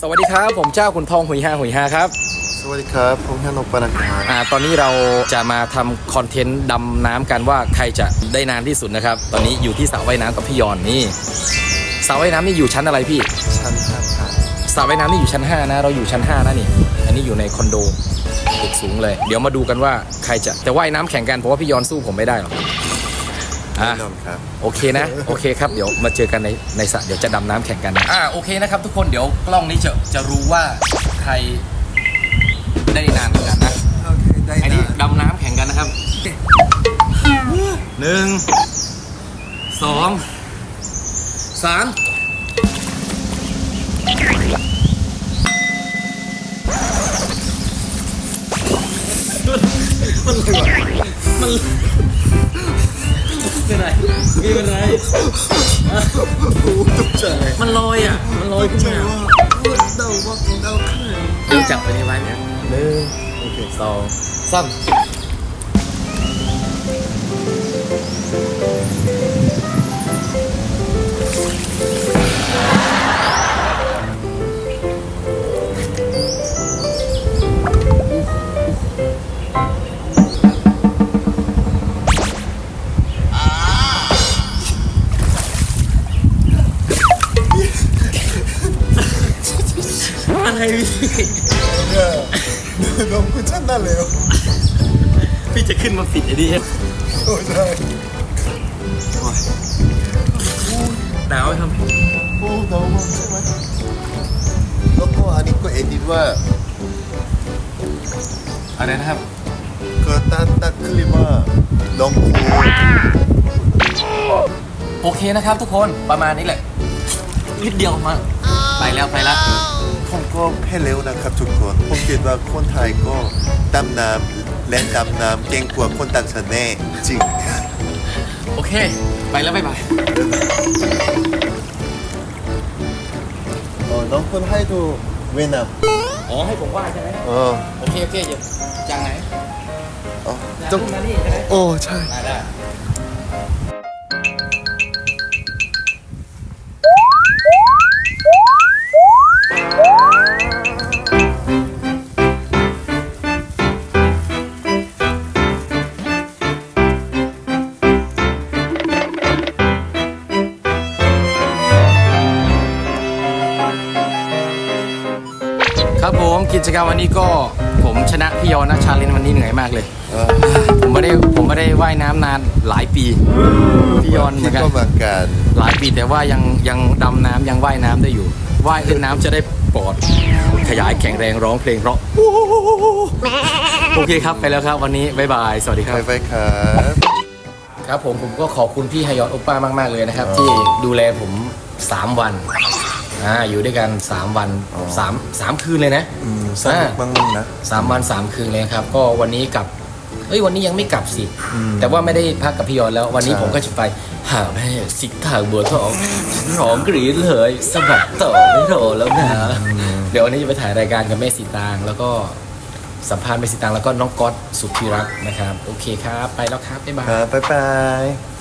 สวัสดีครับ ผมเจ้าขุนทองหุยฮาหุยฮาครับ สวัสดีครับผมฮานกปานักครับอ่าตอนนี้เราจะมาทำคอนเทนต์ดำน้ำกันว่าใครจะได้นานที่สุดนะครับ ตอนนี้อยู่ที่สระว่ายน้ำกับพี่ยอนนี่สระว่ายน้ำนี่อยู่ชั้นอะไรพี่ชั้นห้าครับสระว่ายน้ำนี่อยู่ชั้น 5 นะ เราอยู่ชั้น 5 นะนี่ อันนี้อยู่ในคอนโดตึกสูงเลย เดี๋ยวมาดูกันว่าใครจะแต่ว่ายน้ำแข่งกันเพราะว่าพี่ยอนสู้ผมไม่ได้หรอก อะ แน่นอนครับ โอเคนะ โอเคครับ เดี๋ยวมาเจอกันในในสระเดี๋ยวจะดำน้ำแข่งกันนะอ่าโอเคนะครับ ทุกคนเดี๋ยวกล้องนี้จะจะรู้ว่าใครได้นานเหมือนกันนะโอเค ได้อันนี้ดำน้ำแข่งกันนะครับหนึ่งสองสามมันเลยว่ะมัน เป็นไรมีเป็นไรโอ้ตกใจมันลอยอะ มันลอยขึ้นใจมาว่าเดาว่าเดาขึ้นเดี๋ยวจับไปในไว้เนี่ยหนึ่งโอเคสองสาม อะไรพี่เนี่ยน้องคุณชั้นได้แล้วพี่จะขึ้นมาปิดไอ้นี่โอ้ใช่หนาวไหมครับโอ้เดามากใช่ไหมแล้วก็อันนี้ก็เอ็ดิทว่าอะไรนะครับก็ตัดตัดคลิปว่าน้องครูโอเคนะครับทุกคนประมาณนี้แหละนิดเดียวมาไปแล้วไปแล้ว ผมก็แพ้เร็วนะครับทุกคน ผมคิดว่าคนไทยก็ดำน้ำเล่นดำน้ำเก่งกว่าคนต่างชาติแน่จริง โอเค ไปแล้วบ๊ายบายเออน้องคนให้ดูเวียดนามอ๋อให้ผมว่าใช่ไหมเออโอเคโอเคเดี๋ยวจังไหน อ๋อจัต้องงมานี่ใช่ไหมโอ้ใช่ ได้ได้ ครับผมกิจกรรมวันนี้ก็ผมชนะพี่ยอนนะชาเลนจ์วันนี้เหนื่อยมากเลยเออผมไม่ได้ผมไม่ได้ว่ายน้ำนานหลายปีพี่ยอนเหมือนกันก็เหมือนกันหลายปีแต่ว่ายังยังดำน้ำยังว่ายน้ำได้อยู่ว่ายเล่นน้ำจะได้ปอด ขยายแข็งแรงร้องเพลงเพราะโอเคครับไปแล้วครับวันนี้บ๊ายบาย สวัสดีครับไปไปครับครับผมผมก็ขอบคุณพี่ฮยอนโอป้ามาก ๆ เลยนะครับ ที่ดูแลผม 3 วัน อ่าอยู่ด้วยกัน 3 วัน3 3คืนเลยนะอืมสนุกมากๆนะสามวันสามคืนเลยครับ ก็วันนี้กลับเอ้ยวันนี้ยังไม่กลับสิแต่ว่าไม่ได้พักกับพี่ยอนแล้ว วันนี้ใช่ ผมก็จะไปหาแม่สิทางบัวทองร้องกรี๊ดเลยสะบัดต่อไม่รอแล้วนะเดี๋ยววันนี้จะไปถ่ายรายการกับแม่สีตางแล้วก็สัมภาษณ์แม่สีตางแล้วก็น้องก๊อตสุดที่รักนะครับ โอเคครับ ไปแล้วครับบ๊ายบาย ครับบ๊ายบาย